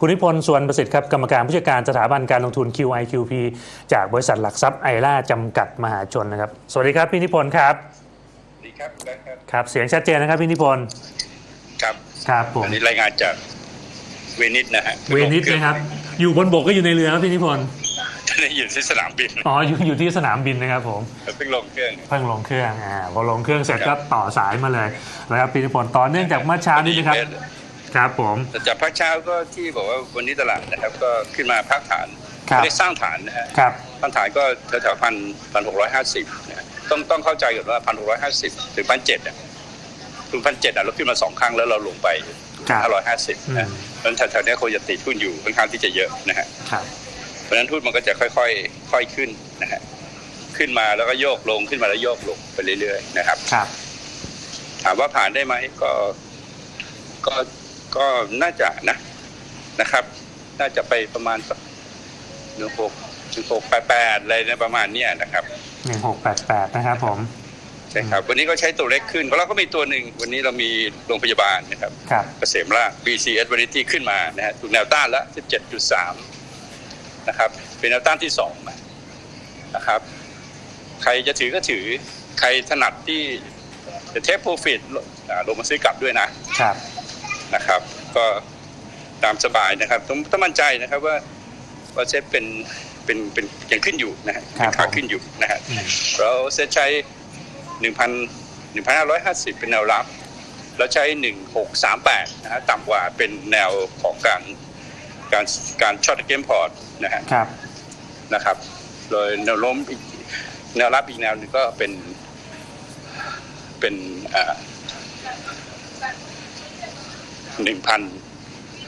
คุณนิพนธ์สวนประสิทธิ์ครับกรรมการผู้จัดการสถาบันการลงทุน QIQP จากบริษัทหลักทรัพย์ไอร่าจำกัดมหาชนนะครับ สวัสดีครับพี่นิพนธ์ครับดีครับได้ครับครับ เสียงชัดเจนนะครับพี่นิพนธ์ครับครับผมอันนี้รายงานจากเวนิสนะฮะเวนิสนะครับ อยู่บนบกก็อยู่ในเรือครับพี่นิพนธ์ตอนนี้อยู่ที่สนามบิน อ๋อ อยู่อยู่ที่สนามบินนะครับผม เพิ่งลงเครื่อง เพิ่งลงเครื่อง อ่า พอลงเครื่องเสร็จก็ต่อสายมาเลยนะครับพี่นิพนธ์ต่อเนื่องจากเมื่อเช้านี้นะครับ ครับผมแต่จากภาคเช้าก็ที่บอกว่าวันนี้ตลาดนะครับ ก็ขึ้นมาพักฐานครับไม่ได้สร้างฐานนะฮะครับสร้างฐานก็แถวๆพันพันหกร้อยห้าสิบนะฮะต้องต้องเข้าใจก่อนว่าพันหกร้อยห้าสิบถึงพันเจ็ดอะถึงพันเจ็ดอะเราขึ้นมาสองครั้งแล้วเราลงไปครับห้าร้อยห้าสิบอืนะมเพราะฉะนั้นแถวๆเนี้ยคงจะติดหุ้นอยู่ค่อนข้างที่จะเยอะนะฮะครับเพราะฉะนั้นหุ้นมันก็จะค่อยๆค่อยขึ้นนะฮะขึ้นมาแล้วก็โยกลงขึ้นมาแล้วโยกลงไปเรื่อยๆนะครับ ครับ ถามว่าผ่านได้ไหมก็ ก็ ก็น่าจะนะนะครับ น่าจะไปประมาณสักหนึ่งหกหนึ่งหกแปดแปดอะไรเนี่ยประมาณเนี้ยนะครับหนึ่งหกแปดแปดนะครับผมใช่ครับ วันนี้ก็ใช้ตัวเล็กขึ้นเพราะเราก็มีตัวหนึ่งวันนี้เรามีโรงพยาบาลนะครับครับเกษมราช BCS วันนี้ที่ขึ้นมานะฮะถูกแนวต้านแล้ว17.3นะครับ เป็นแนวต้านที่สองนะครับ ใครจะถือก็ถือใครถนัดที่จะเทคโปรฟิตลงมาซื้อกลับด้วยนะครับ นะครับ ก็ตามสบายนะครับ ต้องต้องมั่นใจนะครับว่าว่าเซตเป็นเป็นเป็นยังขึ้นอยู่นะฮะครับเป็นขาขึ้นอยู่นะฮะอืมเราเซตใช้1,000 1,550เป็นแนวรับ แล้วใช้1638นะฮะต่ำกว่าเป็นแนวของการการการช็อตเกมพอร์ตนะฮะครับ นะครับโดยแนวล้มอีกแนวรับอีกแนวหนึงก็เป็นเป็น หนึ่งพัน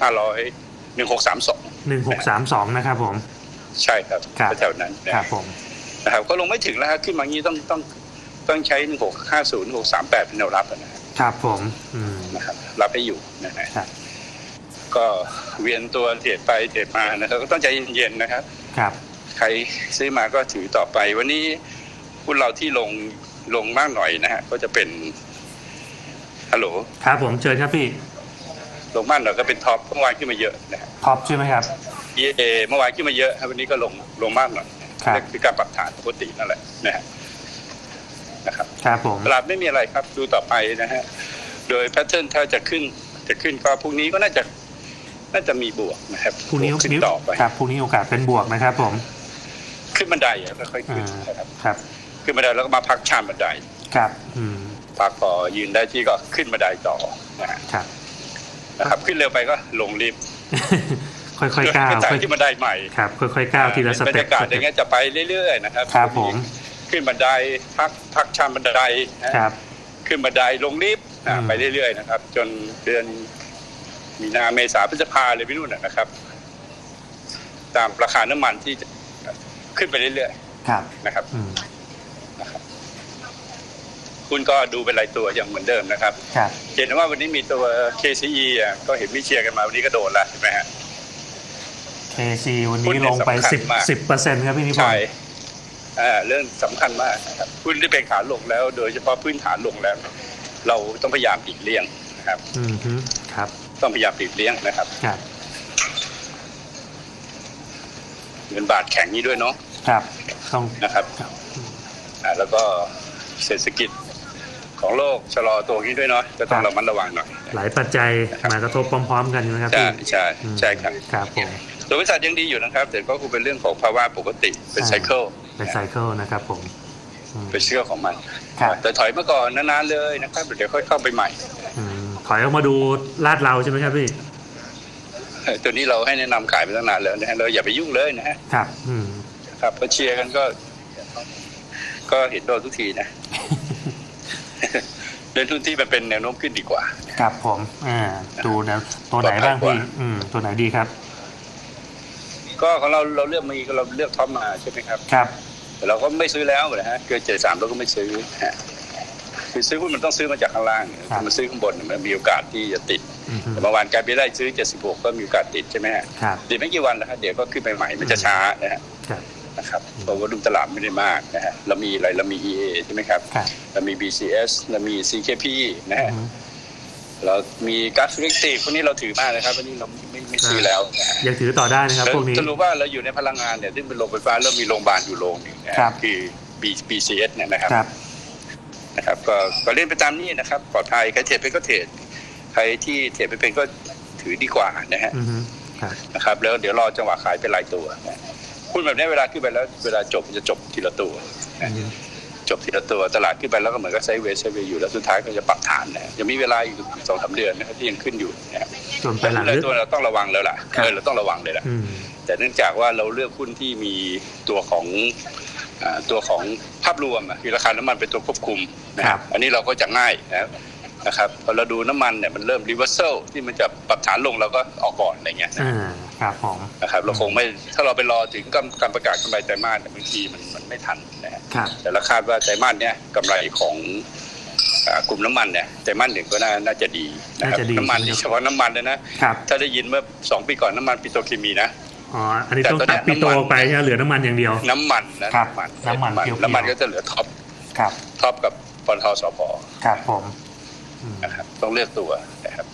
ห้าร้อยหนึ่งหกสามสองหนึ่งหกสามสองนะครับผม ใช่ครับครับแถวๆนั้นนะคฮะรับผมนะครับก็ลงไม่ถึงแล้วฮะขึ้นมางี้ต้องต้องต้องใช้หนึ่งหกห้าศูนย์หกสามแปดเป็นแนวรับอะนะฮะครับผมอืมนะครับรับให้อยู่นะฮะครับก็เวียนตัวเทรดไปเทรดมานะครับก็ต้องใจเย็นๆนะครับ ครับ ใครซื้อมาก็ถือต่อไป วันนี้หุ้นเราที่ลงลงมากหน่อยนะฮะก็จะเป็นฮัลโหลครับผมเชิญครับพี่ ลงมากหน่อยก็เป็นท็อปเมื่อวานขึ้นมาเยอะนะฮะท็อปใช่ไหมครับ EA เมื่อวานขึ้นมาเยอะครับวันนี้ก็ลงลงมากหน่อยครับนั่นคือการปรับฐานปกตินั่นแหละนะฮะนะครับครับผมตลาดไม่มีอะไรครับดูต่อไปนะฮะโดยแพทเทิร์นถ้าจะขึ้นจะขึ้นก็พรุ่งนี้ก็น่าจะน่าจะมีบวกนะครับพรุ่งนี้ขึ้นต่อไปครับพรุ่งนี้โอกาสเป็นบวกนะครับผม ขึ้นบันไดอะค่อยๆอ่าขึ้นนะครับครับ ขึ้นบันไดแล้วก็มาพักชามบันไดครับ อืมพักพอยืนได้ที่ก็ขึ้นบันไดต่อนะฮะครับ นะครับ ขึ้นเร็วไปก็ลงลิฟต์ค่อยๆก้าวขึ้นจากค่อยที่บันไดใหม่ครับค่อยๆก้าวทีละสบรเต็รปยากาศอย่างเงี้ยจะไปเรื่อยๆนะครับครับผมขึ้นบันไดพักพักชามบันไดนะฮะครับ ขึ้นบันไดลงลิฟต์อ่าอืมไปเรื่อยๆนะครับ จนเดือนมีนาเมษาพฤษภาเลยพี่นุ่นนะนะครับ ตามราคาน้ำมันที่จะขึ้นไปเรื่อยครับๆนะครับ อืมคุณก็ดูเป็นรายตัวอย่างเหมือนเดิมนะครับครับเห็นว่าวันนี้มีตัว KCE อะก็เห็นมีเชียร์กันมาวันนี้ก็โดนแล้วใช่ไหมฮะ KC วันหุ้นี้นเนี่ลยงไปสำคัญสิบมากสิบเปอร์เซ็นต์ครับพี่นิพนใช่ธ์อ่าเรื่องสำคัญมากนะครับหุ้นที่เป็นขาลงแล้ว โดยเฉพาะพื้นฐานลงแล้ว เราต้องพยายามหลีกเลี่ยงนะครับ อืมฮึครับ ต้องพยายามหลีกเลี่ยงนะครับครับเงินบาทแข็งนี้ด้วยเนาะครับต้องนะครับครับอ่าแล้วก็เศรษฐกิจ ของโลกชะลอตัวนี้ด้วยเนาะก็ต้องระมัดระวังหน่อยหลายปัจจัยมากระทบพร้อมๆกันนะครับใช่พี่ใช่อืมใช่ครับครับผมตัวบริษัทยังดีอยู่นะครับ แต่ก็คงเป็นเรื่องของภาวะปกติเป็นไซเคิลเป็นไซเคิลนะครับผมอืมเป็นเชื่อของมันครับแต่ถอยมาก่อนนานๆเลยนะครับเดี๋ยวค่อยเข้าไปใหม่อืมถอยออกมาดูลาดเราใช่ไหมครับพี่ตัวนี้เราให้แนะนำขายไปตั้งนานแล้วนะฮะเราอย่าไปยุ่งเลยนะฮะครับ อืมครับก็เชียร์กันก็ ก็เห็นโดนทุกทีนะ เล่นทุนที่มันเป็นแนวโน้มขึ้นดีกว่าครับผมอ่าดูนะตัวไหนบ้างปลอดภัพี่ยกว่าอืมตัวไหนดีครับ ก็ของเราเราเลือกมีเราเลือกท็อปมาใช่ไหมครับครับแต่เราก็ไม่ซื้อแล้วนะฮะเกินเจ็ดสามเราก็ไม่ซื้อฮะคือซื้อหุ้นมันต้องซื้อมาจากข้างล่างถ้ามันซื้อข้างบนมันมีโอกาสที่จะติดอืมฮึแต่เมื่อวานการไปไล่ซื้อ 76 ก็มีโอกาสติดใช่ไหมฮะครับติดไม่กี่วันแล้วฮะเดี๋ยวก็ขึ้นไปใหม่มันจะช้านะฮะครับ นะครับเพราะว่าดุมตลาดไม่ได้มากนะฮะเรามีอะไรเรามี EA ใช่ไหมครับครับเรามี BCS เรามี CKP นะอืฮะมฮึเรามีก๊าซฟิลิกตีพวกนี้เราถือมากเลยครับวันนี้เราไม่ไม่ซื้อแล้วนะฮะยังถือต่อได้นะครับแล้วพวกนี้จะรู้ว่าเราอยู่ในพลังงานเนี่ยซึ่งเป็นโรงไฟฟ้าเริ่มมีโรงพยาบาลอยู่โรงหนึ่งนะฮะครับคือ B BCS เนี่ยนะครับครับนะครับ ก็ก็เล่นไปตามนี้นะครับปลอดภัยใครเทรดเป็นก็เทรดใครที่เทรดไม่เป็นก็ถือดีกว่านะฮะอือฮึครับนะครับ แล้วเดี๋ยวรอจังหวะขายเป็นรายตัวนะ หุ้นแบบนี้เวลาขึ้นไปแล้ว เวลาจบมันจะจบทีละตัวอือฮึจบทีละตัวตลาดขึ้นไปแล้วก็เหมือนกับไซด์เวย์ไซด์เวย์อยู่แล้วสุดท้ายก็จะปรับฐานนะยังมีเวลาอีกสองสามเดือนนะครับที่ยังขึ้นอยู่นะครับจนไปหลังเลยลึกตัวเราต้องระวังแล้วล่ะครับเออเราต้องระวังเลยล่ะอืมแต่เนื่องจากว่าเราเลือกหุ้นที่มีตัวของอ่าตัวของภาพรวมอะคือราคาน้ำมันเป็นตัวควบคุมนะครับ อันนี้เราก็จะง่ายนะครับ นะครับพอเราดูน้ำมันเนี่ยมันเริ่มรีเวอร์เซลที่มันจะปรับฐานลงเราก็ออกก่อนอะไรเงี้ยนะอ่าครับผมนะครับเราคงไม่ถ้าเราไปรอถึงการการประกาศกำไรไตรมาสเนี่ยบางทีมันมันไม่ทันนะฮะครับแต่เราคาดว่าไตรมาสเนี้ยกำไรของอ่ากลุ่มน้ำมันเนี่ยไตรมาสหนึ่งก็น่าน่าจะดีนะครับน่าจะดีน้ำมันใช่ไหมเฉพาะน้ำมันเลยนะครับถ้าได้ยินเมื่อสองปีก่อนน้ำมันปิโตรเคมีนะอ๋อ อันนี้แต่ต้องตอนเนี้ตัดยปิโตน้ำมันไปใช่ไหมเหลือน้ำมันอย่างเดียว น้ำมันนะครับน้ำมันน้ำมันเพียวๆน้ำมันก็จะเหลือท็อปครับท็อปกับปตทสพครับผมอืม นะครับ ต้องเลือกตัวนะครับ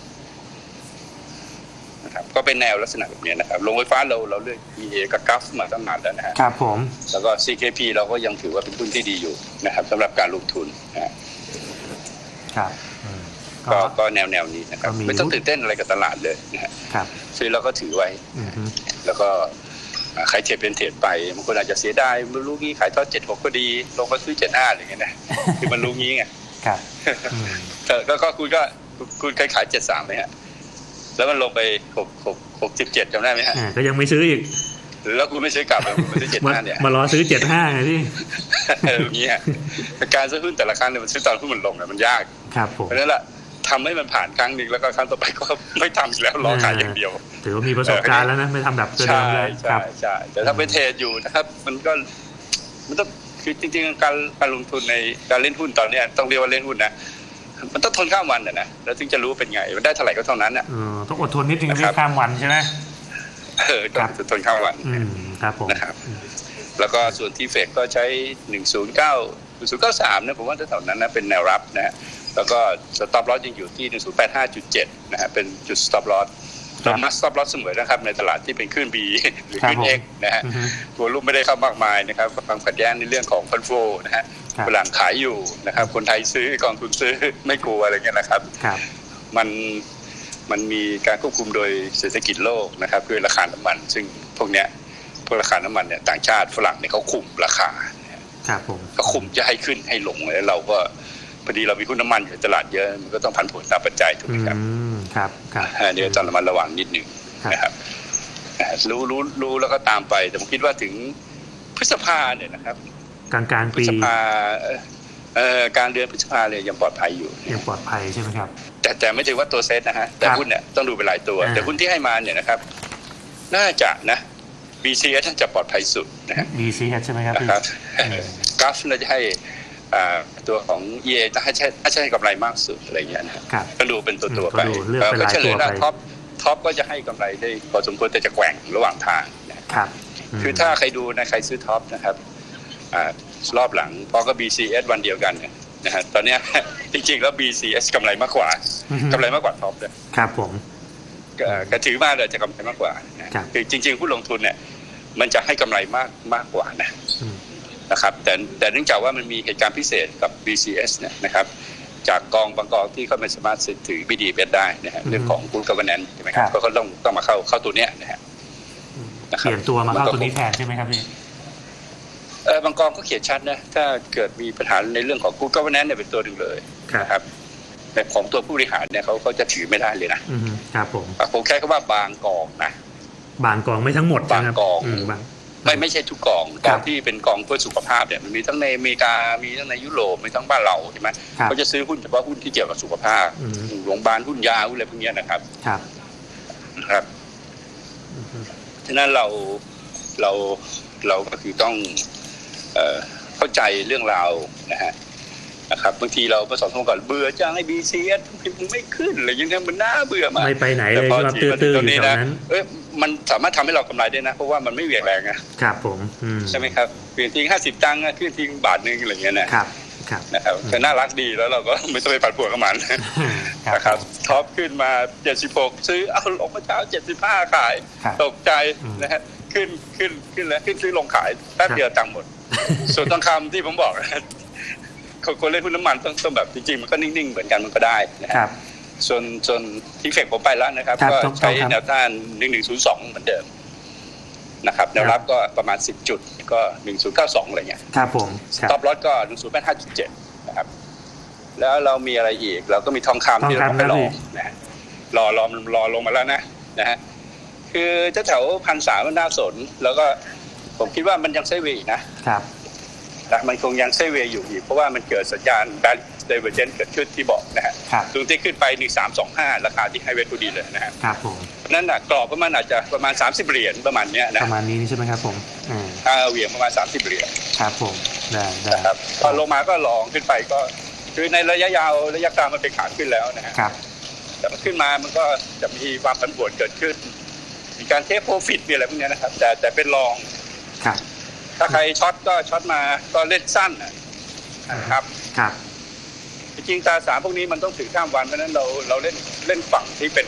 นะครับก็เป็นแนวลักษณะแบบนี้นะครับโรงไฟฟ้าเราเราเลือก EA กับกัฟมาตั้งนานแล้วนะฮะครับผมแล้วก็ CKP เราก็ยังถือว่าเป็นหุ้นที่ดีอยู่นะครับสำหรับการลงทุนนะฮะครับอืมก็ก็ก็แนวแนวนี้นะครับก็มีไม่ต้องตื่นเต้นอะไรกับตลาดเลยนะฮะครับซื้อแล้วก็ถือไว้อือฮึแล้วก็อ่าใครเทรดเป็นเทรดไปบางคนอาจจะเสียดายไม่รู้งี้ขายทอดเจ็ดหกก็ดี ลงมาซื้อเจ็ดห้าอะไรอย่างเงี้ยนะคือมันรู้งี้ไง ครับอืมก็ก็ก็คุณก็คุณเคยขายเจ็ดสามไหมฮะ แล้วมันลงไปหกหกหกสิบเจ็ดจำได้ไหมฮะอ่าก็ยังไม่ซื้ออีกแล้วคุณไม่ซื้อกลับเลยคุณไปซื้อเจ็ดมาห้าเนี่ยมารอซื้อเจ็ดห้าไงพี่เอออย่างเงี้ยแต่การซื้อหุ้นแต่ละครั้งเนี่ยมันซื้อตอนหุ้นมันลงเนี่ยมันยากครับผมเพราะฉะนั้นแหละทำให้มันผ่านครั้งหนึ่งแล้วก็ครั้งต่อไปก็ไม่ทำอีกแล้วรอขายอย่างเดียว ถือว่ามีประสบการณ์แล้วนะไม่ทำแบบเดิใช่มเลยคใช่รับใช่แต่ถ้าไปเทรดอยู่นะครับ มันก็มันต้อง คือจริง ๆ การการลงทุนในการเล่นหุ้นตอนเนี้ยต้องเรียกว่าเล่นหุ้นนะมันต้องทนข้ามวันนะนะแล้วถึงจะรู้เป็นไง มันได้เท่าไหร่ก็เท่านั้นอะเออต้องอดทนนิดนึงนะคพี่รับข้ามวันใช่ไหมเออต้องครับทนข้ามวันอืมครับผมนะครับ แล้วก็ส่วนที่เฟดก็ใช้109 1093นะผมว่าแถวๆนั้นนะเป็นแนวรับนะฮะแล้วก็สต็อปลอสยังอยู่ที่1085.7นะฮะเป็นจุดสต็อปลอส เรามัสต็อปลอสเสมอนะครับในตลาดที่เป็นคลื่น B หรือคลื่น X นะฮะอือฮึตัวรูปไม่ได้เข้ามากมายนะครับความขัดแย้งในเรื่องของฟันโฟนะฮะครับฝรั่งขายอยู่นะครับ คนไทยซื้อกองทุนซื้อไม่กลัวอะไรเงี้ยนะครับครับมันมันมีการควบคุมโดยเศรษฐกิจโลกนะครับคือราคาน้ำมัน ซึ่งพวกเนี้ยพวกราคาน้ำมันเนี่ยต่างชาติฝรั่งเนี่ยเขาคุมราคาครับผมเขาคุมจะให้ขึ้นให้ลงแล้วเราก็พอดีเรามีหุ้นน้ำมันอยู่ในตลาดเยอะมันก็ต้องผันผวนตามปัจจัยถูกอืไหมครับม ครับครับอันนี้ก็ต้องระมัดระวังนิดหนึ่งครับนะครับอ่ารู้รู้รู้แล้วก็ตามไป แต่ผมคิดว่าถึงพฤษภาเนี่ยนะครับกลางกลางพปีฤษภาเอ่อเอ่อการเดือนพฤษภาเนี่ยยังปลอดภัยอยู่ยังปลอดภัยใช่ไหมครับ แต่แต่ไม่ใช่ว่าตัวเซตนะฮะแต่ครับหุ้นเนี่ยต้องดูเป็นหลายตัวอ่าแต่หุ้นที่ให้มาเนี่ยนะครับ น่าจะนะ BCS น่าจะปลอดภัยสุดนะฮะ BCH ใช่ไหมครับนะพี่ครับอืมกราฟน่าจะให้อ่า ตัวของ EA น่าจะให้น่าจะให้กำไรมากสุดอะไรอย่างเงี้ยนะครับครับ ก็ดูเป็นตัวตัวๆไปก็ดูเลือกเป็นก็เฉลยรายตัวแล้วไป ท็อปท็อปก็จะให้กำไรได้พอสมควรแต่จะแกว่งระหว่างทางนะ ครับม คือถ้าใครดูนะใครซื้อท็อปนะครับอ่ารอบหลังพอก็ BCS วันเดียวกันเนี่ยนะฮะตอนเนี้ย จริงๆ แล้ว BCS กำไรมากกว่าอือฮึ กำไรมากกว่าท็อปเลยครับผม ก็ก็ถือมาเลยจะกำไรมากกว่านะครับ คือจริงๆผู้ลงทุนเนี่ยมันจะให้กำไรมากมากกว่านะอืม นะครับแต่แต่เนื่องจากว่ามันมีเหตุการณ์พิเศษกับ BCS เนี่ยนะครับจากกองบางกองที่เขาไม่สามารถถือ BDPS ได้นะฮะเรื่องของ Good Governance ใช่ไหมครับก็เขาต้องต้องมาเข้าเข้าตัวเนี้ยนะฮะนะคเปรับลี่ยนตัวมาเข้ามันก็ตัวนี้แทนใช่ไหมครับพี่เออบางกองก็เขียนชัดนะถ้าเกิดมีปัญหาในเรื่องของ Good Governance เนี่ยเป็นตัวหนึ่งเลยครับนะครับแต่ของตัวผู้บริหารเนี่ยเขาเขาจะถือไม่ได้เลยนะอือฮึครับผมอะผมแค่คำว่าบางกองนะบางกองไม่ทั้งหมดนะครับบางกองมบาง ไม่ไม่ใช่ทุกกองกครัอบงที่เป็นกองเพื่อสุขภาพเนี่ยมันมีทั้งในอเมริกามีทั้งในยุโรปมีทั้งบ้านเราใช่ไหมครับเขาจะซื้อหุ้นเฉพาะหุ้นที่เกี่ยวกับสุขภาพอืมโรงพยาบาลหุ้นยาหุ้นอะไรพวกเนี้ยนะครับครับนะครับอือฮึฉะนั้นเราเราเราก็คือต้องเอ่อเข้าใจเรื่องราวนะฮะ นะครับบางทีเราประสบการณ์ก่อนเบื่อจังไอ้บีซีเอสมันไม่ขึ้นอะไรอย่างเงี้ยมันน่าเบื่อมากไม่ไปไหนแต่เลยพอชอบทีตื้อมาๆถึองตรยู่งนี้แถวนะนั้นเอ้ยมันสามารถทำให้เรากำไรได้นะ เพราะว่ามันไม่เหวี่ยงแรงนะครับผมอืมใช่ไหมครับเปลี่ยนทิ้งห้าสิบตังค์อะขึ้นทิ้งบาทหนึงอะไรอย่างเงี้ยนะครับครับนะครับก็น่ารักดีแล้วเราก็ไม่ต้องไปปัดปวดกับมันนะครับท็อปขึ้นมา 76 ซื้อเอาลงมาเช้า 75 ขายครับตกใจอืมนะฮะขึ้นขึ้นขึ้นแล้วขึ้นซื้อลงขายแป๊บครับเดียวตังค์หมด ส่วนทองคำที่ผมบอกนะ คนคนเล่นหุ้นน้ำมันต้องต้องแบบจริงๆมันก็นิ่งๆเหมือนกันมันก็ได้นะครัฮะบส่วนส่วนที่เฟกผมไปแล้วนะครับครับก็ต้องใช้ต้องครับแนวต้าน1102เหมือนเดิมนะครับแนวรับก็ประมาณ10จุดก็1092อะไรเงี้ยครับผมครับท็อปลอตก็1085.7นะครับแล้วเรามีอะไรอีก เราก็มีทองคำที่ทเราองคำไปรนะอพี่นะฮะรอรอรอลงมาแล้วนะนะฮะคือเจ้าแถวพันสามมันน่าสน แล้วก็ผมคิดว่ามันยังไซด์เวย์อีกนะ ครับ นะมันคงยังไซด์เวย์อยู่อีก เพราะว่ามันเกิดสัญญาณ b a l divergence เกิดขึ้นที่บอกนะฮะครับตรงที่ขึ้นไป 1325 ราคาที่ไฮเวทพอดีเลยนะฮะครับผมนั่นน่ะกรอบประมาณอาจจะประมาณ 30 เหรียญประมาณเนี้ยปนะระมาณนี้ใช่ไหมครับผมอ่าค่าเหวี่ยงประมาณ 30 เหรียญครับผมได้ได้นะครับพอลงมาก็ลองขึ้นไปก็คือในระยะยาวระยะกลางมันเป็นขาขึ้นแล้วนะฮะครับแต่มันขึ้นมามันก็จะมีความผันผวนเกิดขึ้น มีการเทคโปรฟิตมีอะไรพวกเนี้ยนะครับ แต่แต่เป็นลองครับ ถ้าใครช็อตก็ช็อตมาก็เล่นสั้นน่ะนะครับ ครับ จริงๆตราสารพวกนี้มันต้องถือข้ามวันเพราะฉะนั้นเราเราเล่นเล่นฝั่งที่เป็น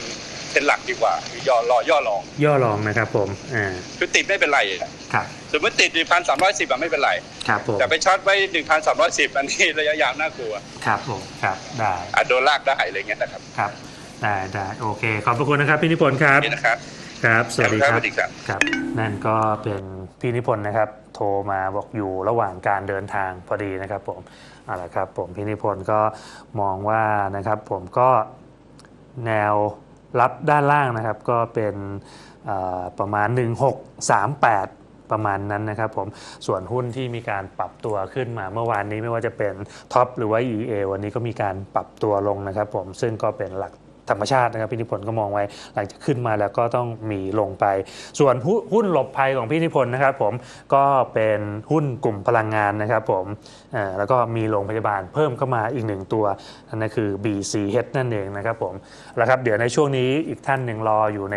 เป็นหลักดีกว่าคือย่อรอย่อลอง ย่อลองนะครับ ผมอ่าคือติดไม่เป็นไรอะครับสมมติติดหนึ่งพันสามร้อยสิบไม่เป็นไรครับผมแต่ไปช็อตไว้หนึ่งพันสามร้อยสิบอันนี้ระยะยาวน่ากลัวครับผมครับได้อาจโดนลากได้อะไรเงี้ยนะครับครับได้ได้โอเค ขอบพระคุณนะครับพี่นิพนธ์ครับนี่นะครับ ครับสวัสดีครับ สวัสดีครับครับ นั่นก็เป็นพี่นิพนธ์นะครับ โทรมาบอกอยู่ระหว่างการเดินทางพอดีนะครับ ผมเอาละครับ ผมพี่นิพนธ์ก็มองว่านะครับ ผมก็แนวรับด้านล่างนะครับ ก็เป็นเอ่อประมาณ 1638ประมาณนั้นนะครับผมส่วนหุ้นที่มีการปรับตัวขึ้นมาเมื่อวานนี้ไม่ว่าจะเป็นท็อปหรือว่า EA วันนี้ก็มีการปรับตัวลงนะครับผมซึ่งก็เป็นหลัก ธรรมชาตินะครับพี่นิพนธ์ก็มองไว้ หลังจากขึ้นมาแล้วก็ต้องมีลงไป ส่วนหุ้นหุ้นหลบภัยของพี่นิพนธ์นะครับผมก็เป็นหุ้นกลุ่มพลังงานนะครับผมแล้วก็มีโรงพยาบาลเพิ่มเข้ามาอีกหนึ่งตัวนั่นคือ BCH นั่นเองนะครับผมแล้วครับเดี๋ยวในช่วงนี้อีกท่านหนึ่งรออยู่ใน